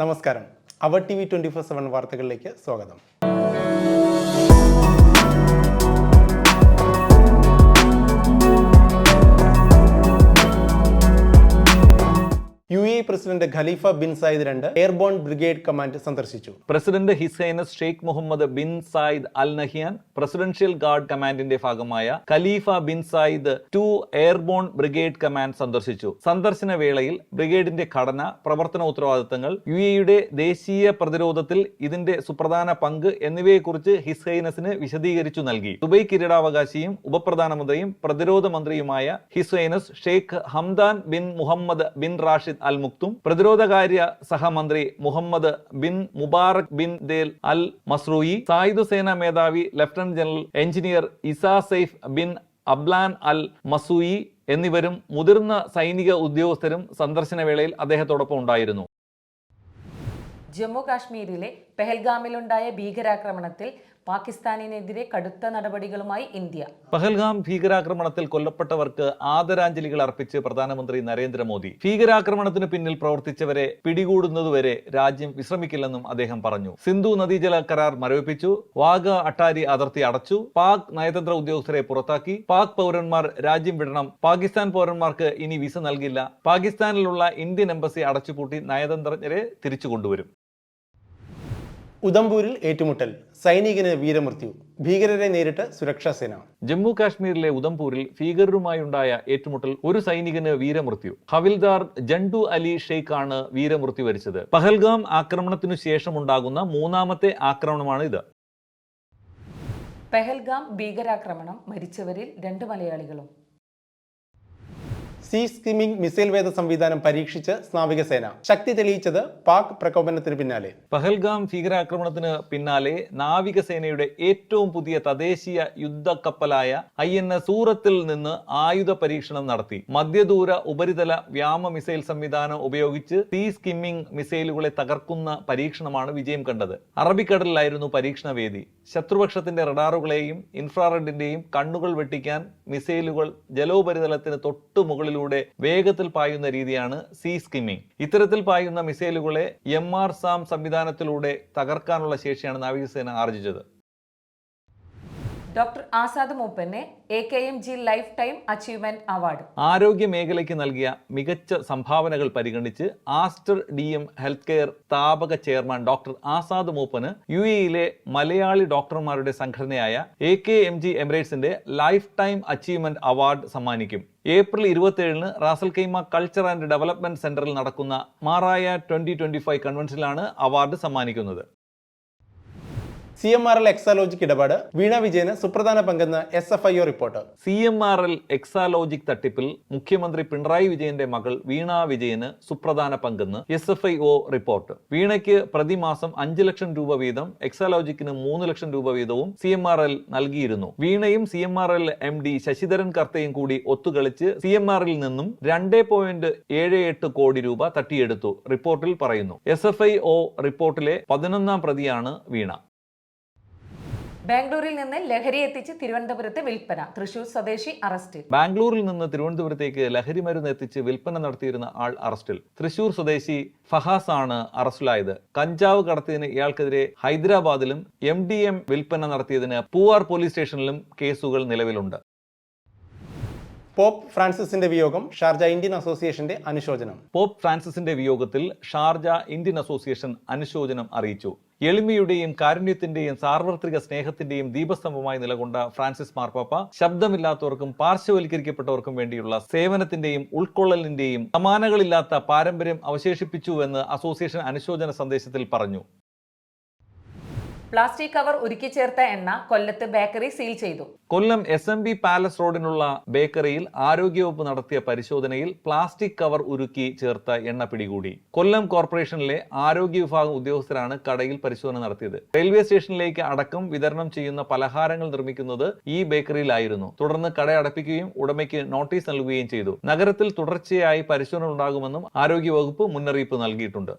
നമസ്കാരം. അവർ T V twenty four seven വാർത്തകളിലേക്ക് സ്വാഗതം. എ പ്രസിഡന്റ് ഖലീഫ ബിൻ സായിദ് രണ്ട് എയർബോൺ ബ്രിഗേഡ് കമാൻഡ് സന്ദർശിച്ചു. President his highness Sheikh Mohammed bin Zayed Al Nahyan presidential guard കമാൻഡിന്റെ ഭാഗമായ Khalifa bin Zayed two airborne brigade command സന്ദർശിച്ചു. സന്ദർശന വേളയിൽ ബ്രിഗേഡിന്റെ ഘടന പ്രവർത്തന ഉത്തരവാദിത്തങ്ങൾ യു എയുടെ ദേശീയ പ്രതിരോധത്തിൽ ഇതിന്റെ സുപ്രധാന പങ്ക് എന്നിവയെക്കുറിച്ച് ഹിസൈനസിന് വിശദീകരിച്ചു നൽകി. ദുബൈ കിരീടാവകാശിയും ഉപപ്രധാനമന്ത്രിയും പ്രതിരോധ മന്ത്രിയുമായ his highness Sheikh Hamdan bin Mohammed bin Rashid Al Maktoum. പ്രതിരോധകാര്യ സഹമന്ത്രി Mohammed bin Mubarak bin Dhel Al Mazrouei സായുധ സേനാ മേധാവി lieutenant general engineer Issa Saif bin Ablan Al Mazrouei എന്നിവരും മുതിർന്ന സൈനിക ഉദ്യോഗസ്ഥരും സന്ദർശന വേളയിൽ അദ്ദേഹത്തോടൊപ്പം ഉണ്ടായിരുന്നു. ജമ്മു കാശ്മീരിലെ പെഹൽഗാമിലുണ്ടായ ഭീകരാക്രമണത്തിൽ പാകിസ്ഥാനിനെതിരെ കടുത്ത നടപടികളുമായി ഇന്ത്യ. പഹൽഗാം ഭീകരാക്രമണത്തിൽ കൊല്ലപ്പെട്ടവർക്ക് ആദരാഞ്ജലികൾ അർപ്പിച്ച് പ്രധാനമന്ത്രി നരേന്ദ്രമോദി. ഭീകരാക്രമണത്തിന് പിന്നിൽ പ്രവർത്തിച്ചവരെ പിടികൂടുന്നതുവരെ രാജ്യം വിശ്രമിക്കില്ലെന്നും അദ്ദേഹം പറഞ്ഞു. സിന്ധു നദീജല കരാർ മരവിപ്പിച്ചു. വാഗ അട്ടാരി അതിർത്തി അടച്ചു. പാക് നയതന്ത്ര ഉദ്യോഗസ്ഥരെ പുറത്താക്കി. പാക് പൗരന്മാർ രാജ്യം വിടണം. പാകിസ്ഥാൻ പൗരന്മാർക്ക് ഇനി വിസ നൽകില്ല. പാകിസ്ഥാനിലുള്ള ഇന്ത്യൻ എംബസി അടച്ചുപൂട്ടി നയതന്ത്രജ്ഞരെ തിരിച്ചു കൊണ്ടുവരും. ഉദംപൂരിൽ ഏറ്റുമുട്ടൽ. സൈനികന് വീരമൃത്യു. ഭീകരരെ നേരിട്ട് സുരക്ഷാ സേന. ജമ്മു കാശ്മീരിലെ ഉദംപൂരിൽ ഭീകരരുമായുണ്ടായ ഏറ്റുമുട്ടൽ ഒരു സൈനികന് വീരമൃത്യു. ഹവിൽദാർ ജണ്ടു അലി ഷെയ്ഖ് ആണ് വീരമൃത്യു വരിച്ചത്. പഹൽഗാം ആക്രമണത്തിനു ശേഷമുണ്ടാകുന്ന മൂന്നാമത്തെ ആക്രമണമാണ് ഇത്. പെഹൽഗാം ഭീകരാക്രമണം മരിച്ചവരിൽ രണ്ട് മലയാളികളും സീ സ്കിമ്മിംഗ് മിസൈൽ വേദ സംവിധാനം പരീക്ഷിച്ച് നാവികസേന ശക്തി തെളിയിച്ചത് പാക് പ്രകോപനത്തിന് പിന്നാലെ. പഹൽഗാം ഭീകരാക്രമണത്തിന് പിന്നാലെ നാവികസേനയുടെ ഏറ്റവും പുതിയ തദ്ദേശീയ യുദ്ധക്കപ്പലായ ഐ എൻ എസ് സൂറത്തിൽ നിന്ന് ആയുധ പരീക്ഷണം നടത്തി. മധ്യദൂര ഉപരിതല വ്യാമ മിസൈൽ സംവിധാനം ഉപയോഗിച്ച് സീ സ്കിമ്മിംഗ് മിസൈലുകളെ തകർക്കുന്ന പരീക്ഷണമാണ് വിജയം കണ്ടത്. അറബിക്കടലിലായിരുന്നു പരീക്ഷണ വേദി ശത്രുപക്ഷത്തിന്റെ റഡാറുകളെയും ഇൻഫ്രാറെഡിന്റെയും കണ്ണുകൾ വെട്ടിക്കാൻ മിസൈലുകൾ ജലോപരിതലത്തിന് തൊട്ടു മുകളിലൂടെ വേഗത്തിൽ പായുന്ന രീതിയാണ് സീ സ്കിമ്മിംഗ്. ഇത്തരത്തിൽ പായുന്ന മിസൈലുകളെ എം ആർ സാം സംവിധാനത്തിലൂടെ തകർക്കാനുള്ള ശേഷിയാണ് നാവികസേന ആർജിച്ചത്. Doctor Azad മൂപ്പനെ A K M G lifetime achievement award ആരോഗ്യ മേഖലയ്ക്ക് നൽകിയ മികച്ച സംഭാവനകൾ പരിഗണിച്ച് Aster D M health care സ്ഥാപക ചെയർമാൻ ഡോക്ടർ ആസാദ് മൂപ്പന് യു എയിലെ മലയാളി ഡോക്ടർമാരുടെ സംഘടനയായ എ കെ എം ജി എമിറേറ്റ്സിന്റെ ലൈഫ് ടൈം അച്ചീവ്മെന്റ് അവാർഡ് സമ്മാനിക്കും. ഏപ്രിൽ ഇരുപത്തിയേഴിന് Ras al Khaimah culture and development സെന്ററിൽ നടക്കുന്ന മാറായ ട്വന്റി ട്വന്റി ഫൈവ് കൺവെൻഷനിലാണ് അവാർഡ് സമ്മാനിക്കുന്നത്. C M R L Exalogic ഇടപാട് വീണ വിജയന് സുപ്രധാന പങ്കെന്ന് S F I O report. C M R L Exalogic തട്ടിപ്പിൽ മുഖ്യമന്ത്രി പിണറായി വിജയന്റെ മകൾ വീണ വിജയന് സുപ്രധാന പങ്കെന്ന് S F I O report. വീണയ്ക്ക് പ്രതിമാസം അഞ്ച് ലക്ഷം രൂപ വീതം എക്സാലോജിക്കിന് മൂന്ന് ലക്ഷം രൂപ വീതവും സി എം ആർ എൽ നൽകിയിരുന്നു. വീണയും C M R L M D Sasidharan കർത്തയും കൂടി ഒത്തുകളിച്ച് സി എം ആർ എൽ നിന്നും രണ്ട് പോയിന്റ് ഏഴ് എട്ട് കോടി രൂപ തട്ടിയെടുത്തു റിപ്പോർട്ടിൽ പറയുന്നു. എസ് എഫ് ഐ ഒ റിപ്പോർട്ടിലെ പതിനൊന്നാം പ്രതിയാണ് വീണ. ബാംഗ്ലൂരിൽ നിന്ന് ലഹരി എത്തിച്ച് തിരുവനന്തപുരത്ത് വിൽപ്പന. തൃശൂർ സ്വദേശി അറസ്റ്റിൽ. ബാംഗ്ലൂരിൽ നിന്ന് തിരുവനന്തപുരത്തേക്ക് ലഹരി മരുന്ന് എത്തിച്ച് വിൽപ്പന നടത്തിയിരുന്ന ആൾ അറസ്റ്റിൽ. തൃശൂർ സ്വദേശി ഫഹാസ് ആണ് അറസ്റ്റിലായത്. കഞ്ചാവ് കടത്തിയതിന് ഇയാൾക്കെതിരെ ഹൈദരാബാദിലും എം ഡി എം വിൽപ്പന നടത്തിയതിന് പൂവാർ പോലീസ് സ്റ്റേഷനിലും കേസുകൾ നിലവിലുണ്ട്. പോപ്പ് ഫ്രാൻസിസിന്റെ വിയോഗം ഷാർജ ഇന്ത്യൻ അസോസിയേഷന്റെ അനുശോചനം. പോപ്പ് ഫ്രാൻസിസിന്റെ വിയോഗത്തിൽ ഷാർജ ഇന്ത്യൻ അസോസിയേഷൻ അനുശോചനം അറിയിച്ചു. എളിമയുടെയും കാരുണ്യത്തിന്റെയും സാർവത്രിക സ്നേഹത്തിന്റെയും ദീപസ്തംഭമായി നിലകൊണ്ട ഫ്രാൻസിസ് മാർപ്പാപ്പ ശബ്ദമില്ലാത്തവർക്കും പാർശ്വവൽക്കരിക്കപ്പെട്ടവർക്കും വേണ്ടിയുള്ള സേവനത്തിന്റെയും ഉൾക്കൊള്ളലിന്റെയും സമാനകളില്ലാത്ത പാരമ്പര്യം അവശേഷിപ്പിച്ചുവെന്ന് അസോസിയേഷൻ അനുശോചന സന്ദേശത്തിൽ പറഞ്ഞു. പ്ലാസ്റ്റിക് കവർ ഉരുക്കി ചേർത്ത എണ്ണ കൊല്ലത്ത് ബേക്കറി സീൽ ചെയ്തു. Kollam S M B palace റോഡിനുള്ള ബേക്കറിയിൽ ആരോഗ്യവകുപ്പ് നടത്തിയ പരിശോധനയിൽ പ്ലാസ്റ്റിക് കവർ ഉരുക്കി ചേർത്ത എണ്ണ പിടികൂടി. കൊല്ലം കോർപ്പറേഷനിലെ ആരോഗ്യ വിഭാഗം ഉദ്യോഗസ്ഥരാണ് കടയിൽ പരിശോധന നടത്തിയത്. റെയിൽവേ സ്റ്റേഷനിലേക്ക് അടക്കം വിതരണം ചെയ്യുന്ന പലഹാരങ്ങൾ നിർമ്മിക്കുന്നത് ഈ ബേക്കറിയിലായിരുന്നു. തുടർന്ന് കട അടപ്പിക്കുകയും ഉടമയ്ക്ക് നോട്ടീസ് നൽകുകയും ചെയ്തു. നഗരത്തിൽ തുടർച്ചയായി പരിശോധന ഉണ്ടാകുമെന്നും ആരോഗ്യവകുപ്പ് മുന്നറിയിപ്പ് നൽകിയിട്ടുണ്ട്.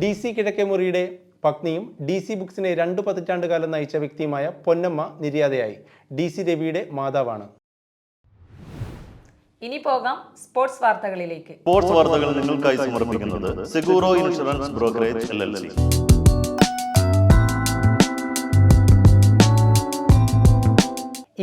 ഡി സി കിഴക്കേമുറിയുടെ പത്നിയും ഡി സി ബുക്സിനെ രണ്ടു പതിറ്റാണ്ടുകാലം നയിച്ച വ്യക്തിയുമായ പൊന്നമ്മ നിര്യാതയായി. ഡി സി രവിയുടെ മാതാവാണ്. ഇനി പോകാം സ്പോർട്സ് വാർത്തകളിലേക്ക്. സ്പോർട്സ് വാർത്തകൾ നിങ്ങൾക്കായി സമർപ്പിക്കുന്നത് Seguro insurance brokerage L L C.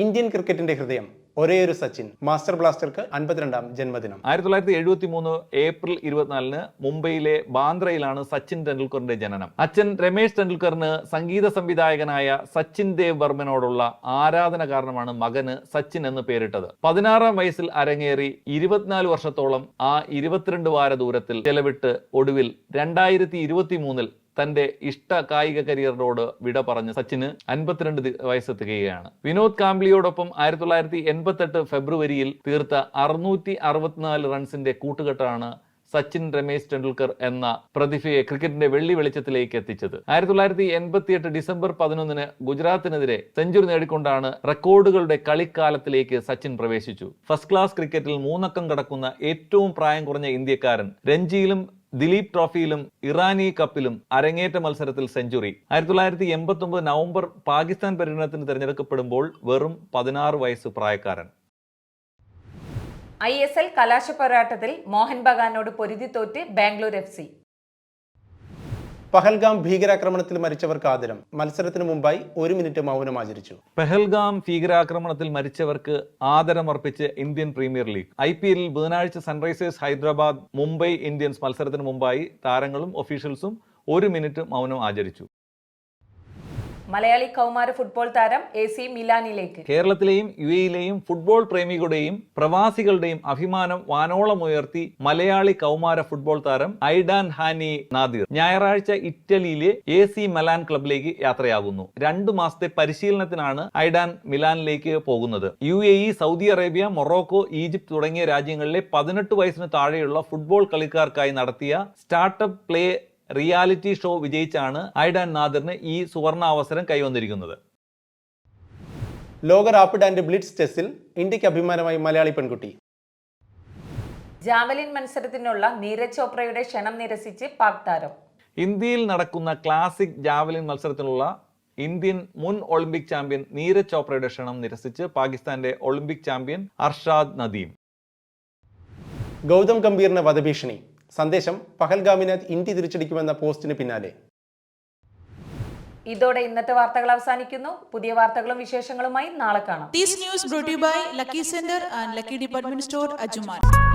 Indian ക്രിക്കറ്റിന്റെ ഹൃദയം ഒരേയൊരു സച്ചിൻ മാസ്റ്റർ ബ്ലാസ്റ്റർക്ക് അൻപത്തിരണ്ടാം ജന്മദിനം. ആയിരത്തി തൊള്ളായിരത്തി എഴുപത്തി മൂന്ന് ഏപ്രിൽ ഇരുപത്തിനാലിന് മുംബൈയിലെ ബാന്ദ്രയിലാണ് സച്ചിൻ ടെണ്ടുൽക്കറിന്റെ ജനനം. അച്ഛൻ രമേശ് ടെണ്ടുൽക്കറിന് സംഗീത സംവിധായകനായ സച്ചിൻ ദേവ് വർമ്മനോടുള്ള ആരാധന കാരണമാണ് മകന് സച്ചിൻ എന്ന് പേരിട്ടത്. പതിനാറാം വയസ്സിൽ അരങ്ങേറി ഇരുപത്തിനാല് വർഷത്തോളം ആ ഇരുപത്തിരണ്ട് വാര ദൂരത്തിൽ ചെലവിട്ട് ഒടുവിൽ രണ്ടായിരത്തി ഇരുപത്തി മൂന്നിൽ തന്റെ ഇഷ്ട കായിക കരിയറിനോട് വിട പറഞ്ഞ് സച്ചിന് അൻപത്തിരണ്ട് വയസ്സെത്തുകയാണ്. വിനോദ് കാംബ്ലിയോടൊപ്പം ആയിരത്തി തൊള്ളായിരത്തി എൺപത്തെട്ട് ഫെബ്രുവരിയിൽ തീർത്ത അറുന്നൂറ്റി അറുപത്തിനാല് റൺസിന്റെ കൂട്ടുകെട്ടാണ് സച്ചിൻ രമേശ് ടെണ്ടുൽക്കർ എന്ന പ്രതിഭയെ ക്രിക്കറ്റിന്റെ വെള്ളി വെളിച്ചത്തിലേക്ക് എത്തിച്ചത്. ആയിരത്തി തൊള്ളായിരത്തി എൺപത്തിയെട്ട് ഡിസംബർ പതിനൊന്നിന് ഗുജറാത്തിനെതിരെ സെഞ്ചുറി നേടിക്കൊണ്ടാണ് റെക്കോർഡുകളുടെ കളിക്കാലത്തിലേക്ക് സച്ചിൻ പ്രവേശിച്ചു. ഫസ്റ്റ് ക്ലാസ് ക്രിക്കറ്റിൽ മൂന്നക്കം കടക്കുന്ന ഏറ്റവും പ്രായം കുറഞ്ഞ ഇന്ത്യക്കാരൻ രഞ്ജിയിലും ദിലീപ് ട്രോഫിയിലും ഇറാനി കപ്പിലും അരങ്ങേറ്റ മത്സരത്തിൽ സെഞ്ചുറി. ആയിരത്തി തൊള്ളായിരത്തി എൺപത്തി ഒമ്പത് നവംബർ പാകിസ്ഥാൻ പര്യടനത്തിന് തിരഞ്ഞെടുക്കപ്പെടുമ്പോൾ വെറും പതിനാറ് വയസ്സ് പ്രായക്കാരൻ. ഐ എസ് എൽ കലാശപ്പോരാട്ടത്തിൽ മോഹൻ ബഗാനോട് പൊരുതി തോറ്റ് ബാംഗ്ലൂർ എഫ് സി. പഹൽഗാം ഭീകരാക്രമണത്തിൽ മരിച്ചവർക്ക് ആദരം. മത്സരത്തിന് മുമ്പായി ഒരു മിനിറ്റ് മൗനം ആചരിച്ചു. പെഹൽഗാം ഭീകരാക്രമണത്തിൽ മരിച്ചവർക്ക് ആദരം ആദരമർപ്പിച്ച് Indian premier league. I P എല്ലിൽ ബുധനാഴ്ച സൺറൈസേഴ്സ് ഹൈദരാബാദ് മുംബൈ ഇന്ത്യൻസ് മത്സരത്തിന് മുമ്പായി താരങ്ങളും ഒഫീഷ്യൽസും ഒരു മിനിറ്റ് മൗനം ആചരിച്ചു. മലയാളി കൗമാര ഫുട്ബോൾ താരം എ സി മിലാനിലേക്ക്. കേരളത്തിലെയും യു എയിലെയും ഫുട്ബോൾ പ്രേമികളുടെയും പ്രവാസികളുടെയും അഭിമാനം വാനോളം ഉയർത്തി മലയാളി കൗമാര ഫുട്ബോൾ താരം ഐഡാൻ ഹാനി നാദിർ ഞായറാഴ്ച ഇറ്റലിയിലെ എ സി മലാൻ ക്ലബിലേക്ക് യാത്രയാകുന്നു. രണ്ടു മാസത്തെ പരിശീലനത്തിനാണ് ഐഡാൻ മിലാനിലേക്ക് പോകുന്നത്. U A E Saudi Arabia Morocco Egypt തുടങ്ങിയ രാജ്യങ്ങളിലെ പതിനെട്ട് വയസ്സിന് താഴെയുള്ള ഫുട്ബോൾ കളിക്കാർക്കായി നടത്തിയ സ്റ്റാർട്ടപ്പ് പ്ലേ റിയാലിറ്റി ഷോ വിജയിച്ചാണ് ഐഡൻ നാദറിന് ഈ സുവർണ അവസരം കൈവന്നിരിക്കുന്നത്. ലോക റാപ്പിഡ് ആൻഡ് ബ്ലിറ്റ്സ് ടെസ്റ്റിൽ ഇന്ത്യയ്ക്ക് അഭിമാനമായി മലയാളി പെൺകുട്ടി. ജാവലിൻ മത്സരത്തിനുള്ള നീരജ് ചോപ്രയുടെ ക്ഷണം നിരസിച്ച് പാക് താരം. ഇന്ത്യയിൽ നടക്കുന്ന ക്ലാസിക് ജാവലിൻ മത്സരത്തിനുള്ള ഇന്ത്യൻ മുൻ ഒളിമ്പിക് ചാമ്പ്യൻ നീരജ് ചോപ്രയുടെ ക്ഷണം നിരസിച്ച് പാകിസ്ഥാന്റെ ഒളിമ്പിക് ചാമ്പ്യൻ അർഷാദ് നദീം. ഗൗതം ഗംഭീറിന് വധഭീഷണി. സന്ദേശം പഹൽഗാമിന് ഇന്ത്യ തിരിച്ചടിക്കുമെന്ന പോസ്റ്റിന് പിന്നാലെ. ഇതോടെ ഇന്നത്തെ വാർത്തകൾ അവസാനിക്കുന്നു. പുതിയ വാർത്തകളും വിശേഷങ്ങളുമായി നാളെ കാണാം. This news brought to you by Lucky Sender and Lucky Department Store, Ajuman.